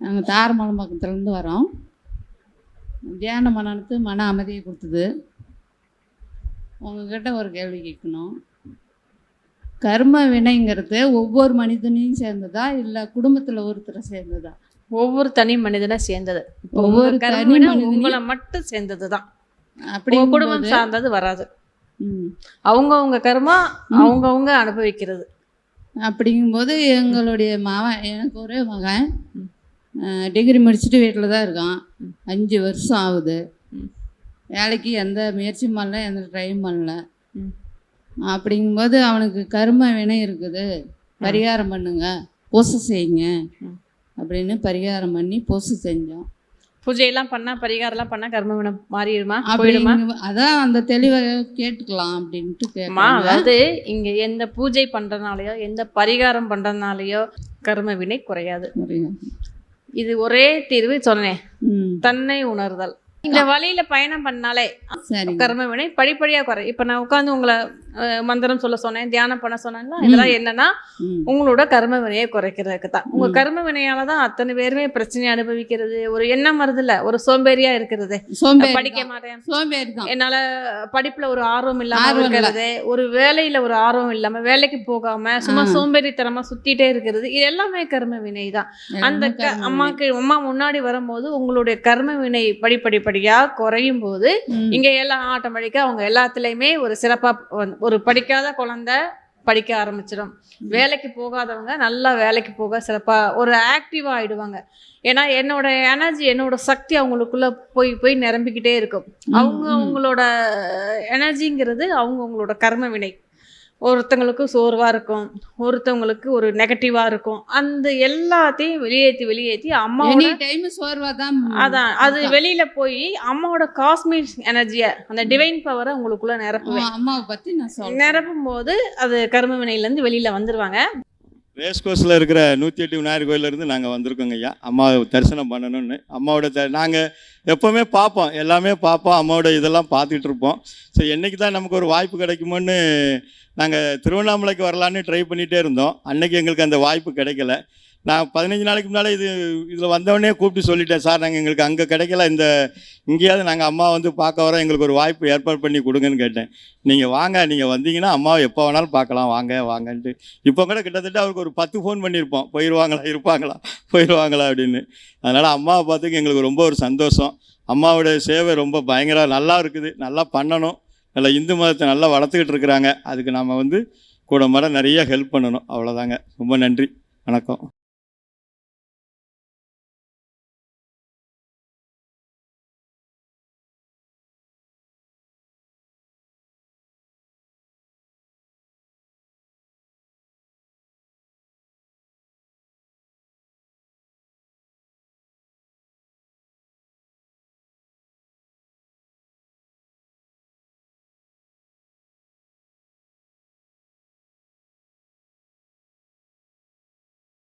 நாங்கள் தாரமலம் பக்கத்துலேருந்து வரோம். தியான மனத்து மன அமைதியை கொடுத்தது. உங்ககிட்ட ஒரு கேள்வி கேட்கணும். கர்ம வினைங்கிறது ஒவ்வொரு மனிதனையும் சேர்ந்ததா இல்லை குடும்பத்தில் ஒருத்தரை சேர்ந்ததா? ஒவ்வொரு தனி மனிதனா சேர்ந்தது. ஒவ்வொரு தனி உங்களை மட்டும் சேர்ந்தது தான் அப்படி குடும்பம் சார்ந்தது வராது. அவங்கவங்க கர்மா அவங்கவங்க அனுபவிக்கிறது. அப்படிங்கும்போது எங்களுடைய மகன் எனக்கு ஒரே மகன். டிகிரி முடிச்சுட்டு வீட்டில் தான் இருக்கான். அஞ்சு வருஷம் ஆகுது. வேலைக்கு எந்த முயற்சியும் பண்ணல எந்த ட்ரையும் பண்ணல. அப்படிங்கும்போது அவனுக்கு கர்ம வினை இருக்குது. பரிகாரம் பண்ணுங்க பூசை செய்யுங்க. அப்படின்னு பரிகாரம் பண்ணி பூசை செஞ்சோம். பூஜையெல்லாம் பண்ணா பரிகாரம்லாம் பண்ணா கர்மவினை மாறிடுமா? போயிடுமா? அதான் அந்த தெளிவை கேட்டுக்கலாம் அப்படின்ட்டு அம்மா கேட்கலாம் அதாவது இங்க எந்த பூஜை பண்றதுனாலயோ எந்த பரிகாரம் பண்றதுனாலயோ கர்ம வினை குறையாது. இது ஒரே தீர்வு சொன்னேன். தன்னை உணர்தல். இந்த வழியில பயணம் பண்ணாலே கர்ம வினை படிப்படியா குறை. இப்ப நான் உட்காந்து உங்களை மந்திரம் சொல்ல சொன்னேன் தியானம் பண்ண சொன்னேன்ல இதெல்லாம் என்னன்னா உங்களோட கர்ம வினையை குறைக்கிறதுக்கு தான். உங்க. கர்ம வினையால தான் அத்தனை பேருமே பிரச்சனையை அனுபவிக்கிறது ஒரு எண்ணம் வருதுல்ல ஒரு சோம்பேறியா இருக்கிறது. படிக்க. மாட்டேன். சோம்பேறி என்னால படிப்புல ஒரு ஆர்வம் இல்லாம. இருக்கிறது ஒரு வேலையில ஒரு ஆர்வம் இல்லாம வேலைக்கு போகாம சும்மா. சோம்பேறித்தனமா சுத்திட்டே இருக்கிறது இது எல்லாமே கர்ம வினை தான் அந்த அம்மாக்கு அம்மா முன்னாடி வரும்போது உங்களுடைய கர்ம வினை படிப்படிப்படியா குறையும் போது. இங்க எல்லாம் ஆட்டோமேட்டிக்கா அவங்க எல்லாத்துலயுமே ஒரு சிறப்பா வந்து- ஒரு படிக்காத குழந்தை படிக்க ஆரம்பிச்சிடும். வேலைக்கு போகாதவங்க நல்லா வேலைக்கு போக சிறப்பா ஒரு ஆக்டிவா ஆயிடுவாங்க. ஏன்னா என்னோட எனர்ஜி என்னோட சக்தி அவங்களுக்குள்ள போய் போய் நிரம்பிக்கிட்டே இருக்கும். அவங்க. அவங்களோட எனர்ஜிங்கிறது அவங்க அவங்களோட கர்ம வினை. ஒருத்தங்களுக்கு சோர்வா இருக்கும் ஒருத்தவங்களுக்கு ஒரு நெகட்டிவா இருக்கும். அந்த எல்லாத்தையும் வெளியேற்றி வெளியேற்றி எனி டைம் சோர்வா தான் அதான் அது வெளியில போய் அம்மாவோட காஸ்மிக் எனர்ஜியை அந்த டிவைன் பவரை உங்களுக்குள்ள நிரப்புவேன். அம்மாவை பத்தி நான் நிரப்பும் போது அது கர்ம வினையில இருந்து வெளியில வந்துருவாங்க. ரேஸ் கோர்ஸில் இருக்கிற நூற்றி எட்டு விநாயகர் கோயிலேருந்து நாங்கள் வந்திருக்கோங்க ஐயா. அம்மாவை தரிசனம் பண்ணணும்னு. அம்மாவோட த நாங்கள் எப்போவுமே பார்ப்போம் எல்லாமே பார்ப்போம் அம்மாவோட இதெல்லாம் பார்த்துட்டு இருப்போம். ஸோ என்னைக்கு தான் நமக்கு ஒரு வாய்ப்பு கிடைக்குமோன்னு நாங்கள் திருவண்ணாமலைக்கு வரலான்னு ட்ரை பண்ணிகிட்டே இருந்தோம். அன்னைக்கு எங்களுக்கு அந்த வாய்ப்பு கிடைக்கல. நான் பதினஞ்சு நாளைக்கு முன்னால் இது இதில் வந்தவொடனே கூப்பிட்டு சொல்லிட்டேன். சார் நாங்கள் எங்களுக்கு அங்கே கிடைக்கல. இந்த இங்கேயாவது நாங்கள் அம்மா வந்து பார்க்க வரோம். எங்களுக்கு ஒரு வாய்ப்பு ஏற்பாடு பண்ணி கொடுங்கன்னு கேட்டேன். நீங்கள் வாங்க. நீங்கள் வந்தீங்கன்னா அம்மாவை எப்போ வேணாலும் பார்க்கலாம். வாங்க வாங்கன்ட்டு. இப்போ கூட கிட்டத்தட்ட அவருக்கு ஒரு பத்து ஃபோன் பண்ணியிருப்போம். போயிடுவாங்களா இருப்பாங்களா? போயிடுவாங்களா அப்படின்னு. அதனால் அம்மாவை பார்த்துக்கு எங்களுக்கு ரொம்ப ஒரு சந்தோஷம். அம்மாவோட சேவை ரொம்ப பயங்கர நல்லா இருக்குது. நல்லா பண்ணணும். நல்லா இந்து மதத்தை நல்லா வளர்த்துக்கிட்டு இருக்கிறாங்க. அதுக்கு நம்ம வந்து கூட மர நிறைய ஹெல்ப் பண்ணணும். அவ்வளோதாங்க ரொம்ப நன்றி. வணக்கம்.